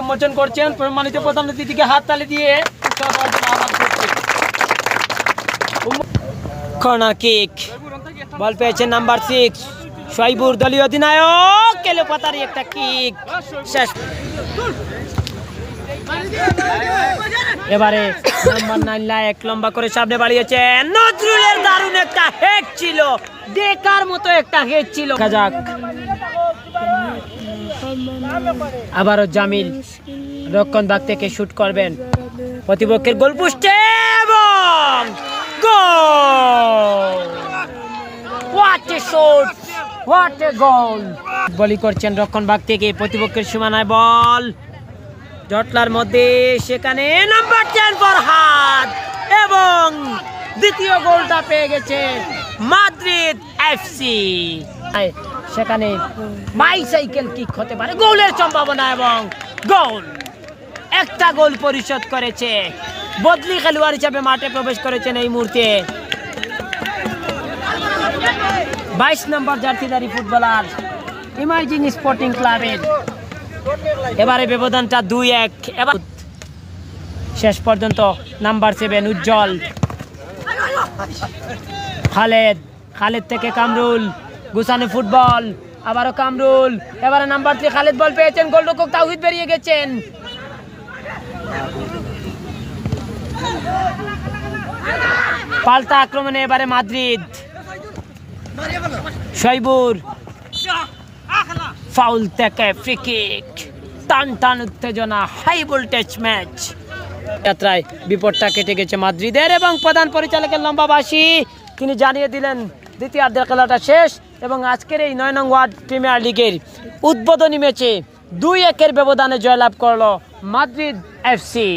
উন্মোচন করছেন সম্মানিত প্রধান অতিথিকে হাত তালি দিয়ে কর্নার কিক। বল পেয়েছেন নাম্বার সিক্স শৈবুর দলীয় অধিনায়ক কেলো পাতারি একটা কিক। শেষ। এবারে নাম্বার নাইন এক লম্বা করে সামনে বাড়িয়েছেন নজরুলের দারুণ একটা হেড ছিল। দেখার মতো একটা হেড ছিল। কাজাক আবারও জামিল রক্ষণ বাগ থেকে শুট করবেন। প্রতিপক্ষের গোল পুষ্টে এবং goal! What a shot what a goal বলি করছেন রক্ষণ বাগ থেকে। প্রতিপক্ষের সীমানায় বল জটলার মধ্যে সেখানে নাম্বার টেন ফরহাদ এবং দ্বিতীয় গোলটা পেয়ে গেছে মাদ্রিদ এফসি। সেখানে বাইসাইকেল কিক হতে পারে, গোলের সম্ভাবনা এবং গোল। একটা গোল পরিশোধ করেছে, বদলি খেলোয়াড় হিসাবে মাঠে প্রবেশ করেছেন এই মুহূর্তে। বাইশ নম্বর জার্সিদারি ফুটবলার, ইমার্জিং স্পোর্টিং ক্লাবের এবারে ব্যবধানটা দুই এক। এবার শেষ পর্যন্ত নাম্বার সেভেন উজ্জ্বল। খালেদ খালেদ থেকে কামরুল গুসানে ফুটবল, আবারও কামরুল। এবারে নাম্বার থ্রি খালেদ বল পেয়েছেন, গোলরক্ষক তাহিদ বেরিয়ে গেছেন। পাল্টা আক্রমণে এবারে মাদ্রিদ। শৈবুর ফাউল থেকে ফ্রি কিক টান টান উত্তেজনা হাই ভোল্টেজ ম্যাচ যাত্রায় বিপদটা কেটে গেছে মাদ্রিদের এবং প্রধান পরিচালকের লম্বা বাসি তিনি জানিয়ে দিলেন, দ্বিতীয়ার্ধের খেলাটা শেষ এবং আজকের এই নয় নং ওয়ার্ড প্রিমিয়ার লিগের উদ্বোধনী ম্যাচে দুই একের ব্যবধানে জয়লাভ করল মাদ্রিদ এফসি